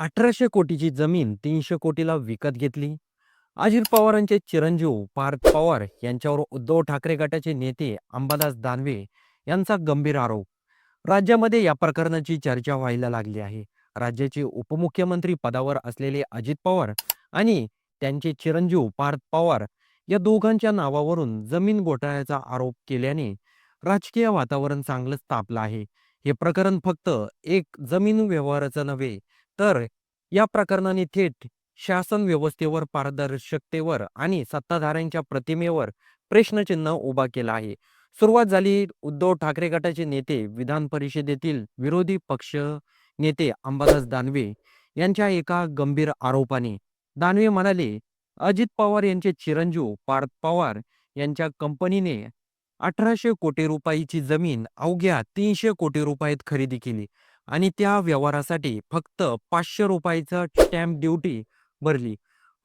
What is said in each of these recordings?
अठराशे कोटीची जमीन तीनशे कोटीला विकत घेतली. अजित पवारांचे चिरंजीव पार्थ पवार यांच्यावर उद्धव ठाकरे गटाचे नेते अंबादास दानवे यांचा गंभीर आरोप. राज्यामध्ये या प्रकरणाची चर्चा व्हायला लागली आहे. राज्याचे उपमुख्यमंत्री पदावर असलेले अजित पवार आणि त्यांचे चिरंजीव पार्थ पवार या दोघांच्या नावावरून जमीन घोटाळ्याचा आरोप केल्याने राजकीय वातावरण चांगलंच तापलं आहे. हे प्रकरण फक्त एक जमीन व्यवहाराचं नव्हे तर या प्रकरणाने थेट शासन व्यवस्थेवर पारदर्शकतेवर आणि सत्ताधाऱ्यांच्या प्रतिमेवर प्रश्नचिन्ह उभा केला आहे. सुरुवात झाली उद्धव ठाकरे गटाचे नेते विधान परिषदेतील विरोधी पक्ष नेते अंबादास दानवे यांच्या एका गंभीर आरोपाने. दानवे म्हणाले अजित पवार यांचे चिरंजीव पार्थ पवार यांच्या कंपनीने अठराशे कोटी रुपयाची जमीन अवघ्या तीनशे कोटी रुपयात खरेदी केली. आणि त्या व्यवहारासाठी फक्त पाचशे रुपयाचं स्टॅम्प ड्युटी भरली.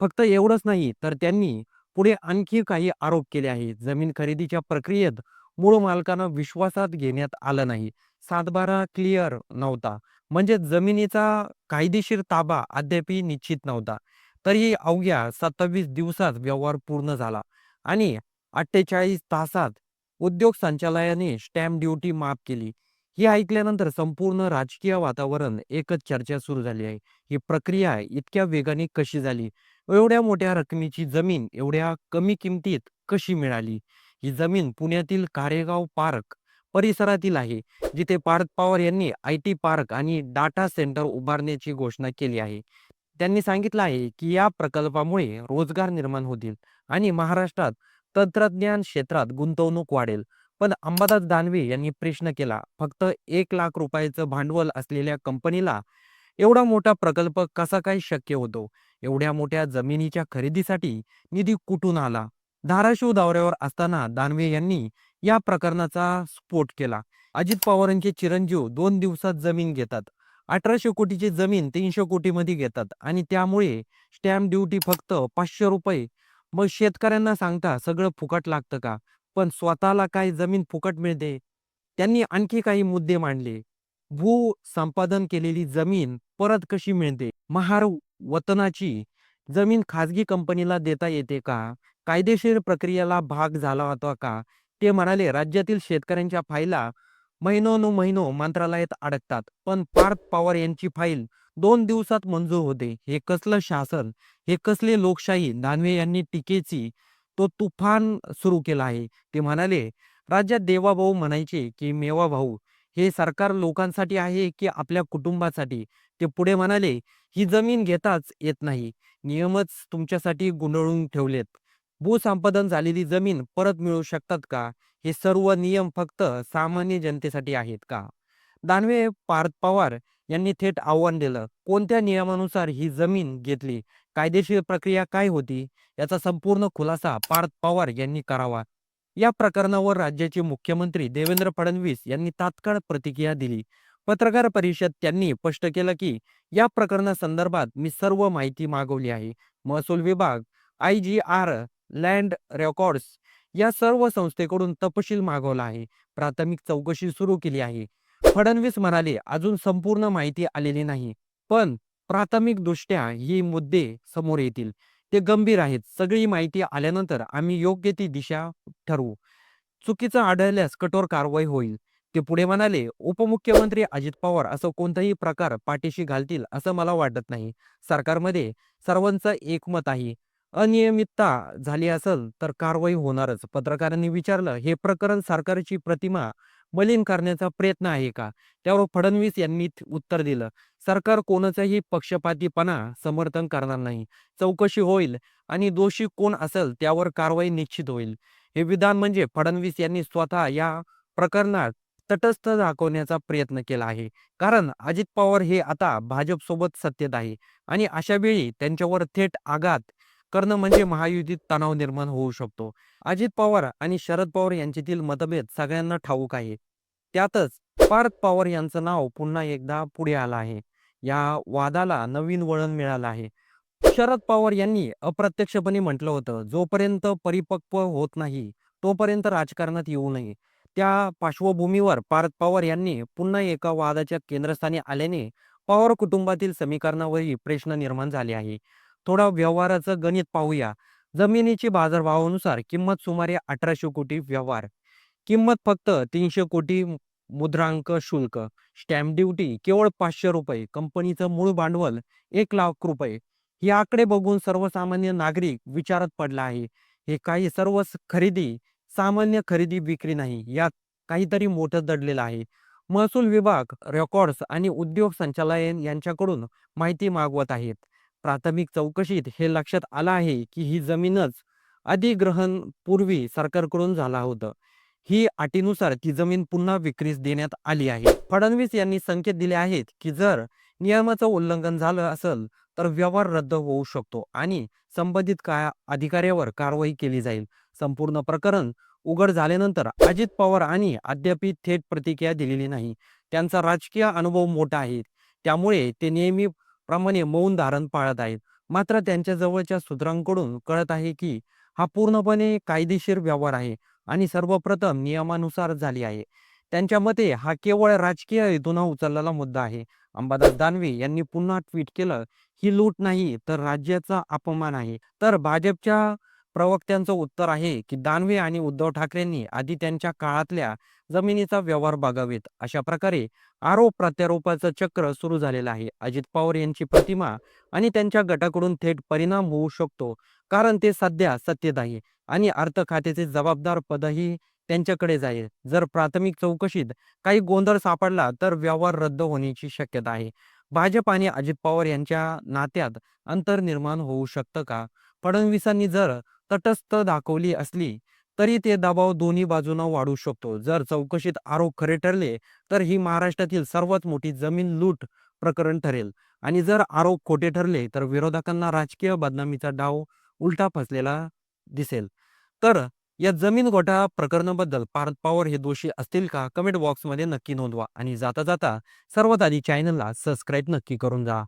फक्त एवढंच नाही तर त्यांनी पुढे आणखी काही आरोप केले आहेत. जमीन खरेदीच्या प्रक्रियेत मूळ मालकानं विश्वासात घेण्यात आलं नाही. सातबारा क्लिअर नव्हता. म्हणजे जमिनीचा कायदेशीर ताबा अद्यापही निश्चित नव्हता. तरी अवघ्या सत्तावीस दिवसात व्यवहार पूर्ण झाला आणि अठ्ठेचाळीस तासात उद्योग संचालयाने स्टॅम्प ड्युटी माफ केली. हे ऐकल्यानंतर संपूर्ण राजकीय वातावरण एकच चर्चा सुरू झाली आहे. ही प्रक्रिया इतक्या वेगाने कशी झाली? एवढ्या मोठ्या रकमेची जमीन एवढ्या कमी किमतीत कशी मिळाली? ही जमीन पुण्यातील कारेगाव पार्क परिसरातील आहे जिथे पार्थ पवार यांनी आय टी पार्क आणि डाटा सेंटर उभारण्याची घोषणा केली आहे. त्यांनी सांगितलं आहे की या प्रकल्पामुळे रोजगार निर्माण होतील आणि महाराष्ट्रात तंत्रज्ञान क्षेत्रात गुंतवणूक वाढेल. पण अंबादास दानवे यांनी प्रश्न केला फक्त एक लाख रुपयाचं भांडवल असलेल्या कंपनीला एवढा मोठा प्रकल्प कसा काय शक्य होतो? एवढ्या मोठ्या जमिनीच्या खरेदीसाठी निधी कुठून आला? धाराशिव दौऱ्यावर असताना दानवे यांनी या प्रकरणाचा स्फोट केला. अजित पवारांचे चिरंजीव दोन दिवसात जमीन घेतात. अठराशे कोटीची जमीन तीनशे कोटीमध्ये घेतात आणि त्यामुळे स्टॅम्प ड्युटी फक्त पाचशे रुपये. मग शेतकऱ्यांना सांगता सगळं फुकट लागतं का? पण स्वतःला काय जमीन फुकट मिळते. त्यांनी आणखी काही मुद्दे मांडले. भू संपादन केलेली जमीन परत कशी मिळते? महार वतनाची जमीन खाजगी कंपनीला देता येते का? कायदेशीर प्रक्रियेला भाग झाला होता का? ते म्हणाले राज्यातील शेतकऱ्यांच्या फाईला महिनोनुमहिनो मंत्रालयात अडकतात पण पार्थ पवार यांची फाईल दोन दिवसात मंजूर होते. हे कसलं शासन? हे कसले लोकशाही? दानवे यांनी टीकेची तो तुफान सुरू केला आहे. ते म्हणाले राज्यात देवाभाऊ म्हणायचे की मेवा भाऊ हे सरकार लोकांसाठी आहे की आपल्या कुटुंबासाठी? ते पुढे म्हणाले ही जमीन घेताच येत नाही. नियमच तुमच्यासाठी गुंडळून ठेवलेत. भूसंपादन झालेली जमीन परत मिळू शकतात का? हे सर्व नियम फक्त सामान्य जनतेसाठी आहेत का? दानवे पार्थ पवार यांनी थेट आव्हान दिलं. कोणत्या नियमानुसार ही जमीन घेतली? कायदेशीर प्रक्रिया काय होती? याचा संपूर्ण खुलासा पार्थ पवार यांनी करावा. या प्रकरणावर राज्याचे मुख्यमंत्री देवेंद्र फडणवीस यांनी तात्काळ प्रतिक्रिया दिली. पत्रकार परिषद त्यांनी स्पष्ट केलं की या प्रकरणासंदर्भात मी सर्व माहिती मागवली आहे. महसूल विभाग I G R land records या सर्व संस्थेकडून तपशील मागवला आहे. प्राथमिक चौकशी सुरू केली आहे. फडणवीस म्हणाले अजून संपूर्ण माहिती आलेली नाही पण प्राथमिक दृष्ट्या मुद्दे समोर येतील. ते गंभीर आहेत. सगळी माहिती आल्यानंतर आम्ही योग्य ती दिशा ठरवू. चुकीचं आढळल्यास कठोर कारवाई होईल. ते पुढे म्हणाले उपमुख्यमंत्री अजित पवार असं कोणताही प्रकार पाठीशी घालतील असं मला वाटत नाही. सरकारमध्ये सर्वांचं एकमत आहे. अनियमितता झाली असेल तर कारवाई होणारच. पत्रकारांनी विचारलं हे प्रकरण सरकारची प्रतिमा मलिन करण्याचा प्रयत्न आहे का? त्यावर फडणवीस यांनी उत्तर दिलं. सरकार कोणाचाही पक्षपातीपणा समर्थन करणार नाही. चौकशी होईल आणि दोषी कोण असेल त्यावर कारवाई निश्चित होईल. हे विधान म्हणजे फडणवीस यांनी स्वतः या प्रकरणात तटस्थ दाखवण्याचा प्रयत्न केला आहे. कारण अजित पवार हे आता भाजपसोबत सत्तेत आहे आणि अशा वेळी त्यांच्यावर थेट आघात करणं म्हणजे महायुतीत तणाव निर्माण होऊ शकतो. अजित पवार आणि शरद पवार यांच्यातील मतभेद सगळ्यांना ठाऊक आहे. त्यातच पार्थ पवार यांचं नाव पुन्हा एकदा पुढे आलं आहे. या वादाला नवीन वळण मिळालं आहे. शरद पवार यांनी अप्रत्यक्षपणे म्हटलं होतं जोपर्यंत परिपक्व होत नाही तोपर्यंत राजकारणात येऊ नये. त्या पार्श्वभूमीवर पार्थ पवार यांनी पुन्हा एका वादाच्या केंद्रस्थानी आल्याने पवार कुटुंबातील समीकरणावरही प्रश्न निर्माण झाले आहे. थोडा व्यवहाराचं गणित पाहूया. जमिनीची बाजारभावानुसार किंमत सुमारे अठराशे कोटी व्यवहार. किंमत फक्त तीनशे कोटी मुद्रांक शुल्क. स्टॅम्प ड्युटी केवळ पाचशे रुपये. कंपनीचं मूळ भांडवल एक लाख रुपये. हे आकडे बघून सर्वसामान्य नागरिक विचारात पडला आहे. हे काही सर्व खरेदी सामान्य खरेदी विक्री नाही. यात काहीतरी मोठं दडलेलं आहे. महसूल विभाग रेकॉर्ड्स आणि उद्योग संचालयन यांच्याकडून माहिती मागवत आहेत. प्राथमिक चौकशीत हे लक्षात आलं आहे की ही जमीनच अधिग्रहण पूर्वी सरकारकडून झाला होतं. ही अटीनुसार ती जमीन पुन्हा विक्रीस देण्यात आली आहे. फडणवीस यांनी संकेत दिले आहेत की जर नियमाचं उल्लंघन झालं असेल तर व्यवहार रद्द होऊ शकतो आणि संबंधित का अधिकाऱ्यावर कारवाई केली जाईल. संपूर्ण प्रकरण उघड झाल्यानंतर अजित पवार आणि अद्याप थेट प्रतिक्रिया दिलेली नाही. त्यांचा राजकीय अनुभव मोठा आहे. त्यामुळे ते नेहमी प्रमाणे मौन धारण पाळत आहेत. मात्र त्यांच्या जवळच्या सूत्रांकडून कळत आहे की हा पूर्णपणे कायदेशीर व्यवहार आहे आणि सर्वप्रथम नियमानुसार झाली आहे. त्यांच्या मते हा केवळ राजकीय हेतून उचललेला मुद्दा आहे. अंबादास दानवे यांनी पुन्हा ट्विट केलं ही लूट नाही तर राज्याचा अपमान आहे. तर भाजपच्या प्रवक्त्यांचं उत्तर आहे की दानवे आणि उद्धव ठाकरेंनी आधी त्यांच्या काळातल्या जमिनीचा व्यवहार बघावेत. अशा प्रकारे आरोप प्रत्यारोपाचं चक्र सुरू झालेलं आहे. अजित पवार यांची प्रतिमा आणि त्यांच्या गटाकडून थेट परिणाम होऊ शकतो कारण ते सध्या सत्तेत आहे आणि अर्थ खात्याचे जबाबदार पदही त्यांच्याकडे जाईल. जर प्राथमिक चौकशीत काही गोंधळ सापडला तर व्यवहार रद्द होण्याची शक्यता आहे. भाजप आणि अजित पवार यांच्या नात्यात अंतर निर्माण होऊ शकतं का? फडणवीसांनी जर तटस्थ दाखवली असली तरी ते दबाव दोन्ही बाजूंना वाढू शकतो. जर चौकशीत आरोप खरे ठरले तर ही महाराष्ट्रातील सर्वात मोठी जमीन लूट प्रकरण ठरेल. आणि जर आरोप खोटे ठरले तर विरोधकांना राजकीय बदनामीचा डाव उलटा फसलेला दिसेल. तर या जमीन घोटाळा प्रकरणाबद्दल पार्थ पॉवर हे दोषी असतील का? कमेंट बॉक्समध्ये नक्की नोंदवा. आणि जाता जाता सर्वात आधी चॅनलला सबस्क्राईब नक्की करून जा.